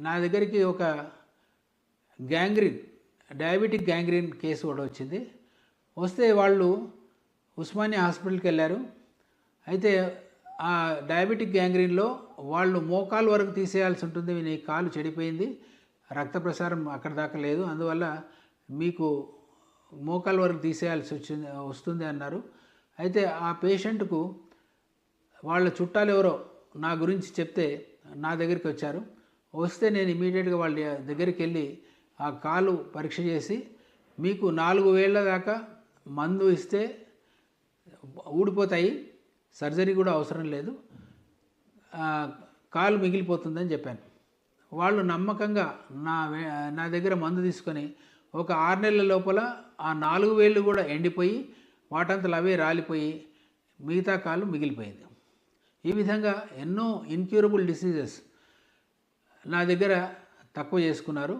నా దగ్గరికి ఒక గ్యాంగ్రీన్ డయాబెటిక్ గ్యాంగ్రీన్ కేసు కూడా వచ్చింది. వస్తే వాళ్ళు ఉస్మానియా హాస్పిటల్కి వెళ్ళారు. అయితే ఆ డయాబెటిక్ గ్యాంగ్రీన్లో వాళ్ళు మోకాలు వరకు తీసేయాల్సి ఉంటుంది. నీ కాలు చెడిపోయింది. రక్త ప్రసారం అక్కడ దాకా లేదు. అందువల్ల మీకు మోకాలు వరకు తీసేయాల్సి వచ్చింది వస్తుంది అన్నారు. అయితే ఆ పేషెంట్కు వాళ్ళ చుట్టాలు ఎవరో నా గురించి చెప్తే నా దగ్గరికి వచ్చారు. వస్తే నేను ఇమీడియట్గా వాళ్ళ దగ్గరికి వెళ్ళి ఆ కాలు పరీక్ష చేసి మీకు నాలుగు వేళ్ళ దాకా మందు ఇస్తే ఊడిపోతాయి సర్జరీ కూడా అవసరం లేదు. కాలు మిగిలిపోతుందని చెప్పాను. వాళ్ళు నమ్మకంగా నా నా దగ్గర మందు తీసుకొని ఒక ఆరు నెలల లోపల ఆ నాలుగు వేళ్ళు కూడా ఎండిపోయి వాటంతలు అవే రాలిపోయి మిగతా కాలు మిగిలిపోయింది. ఈ విధంగా ఎన్నో ఇన్క్యూరబుల్ డిసీజెస్ నా దగ్గర తక్కువ చేసుకున్నారు.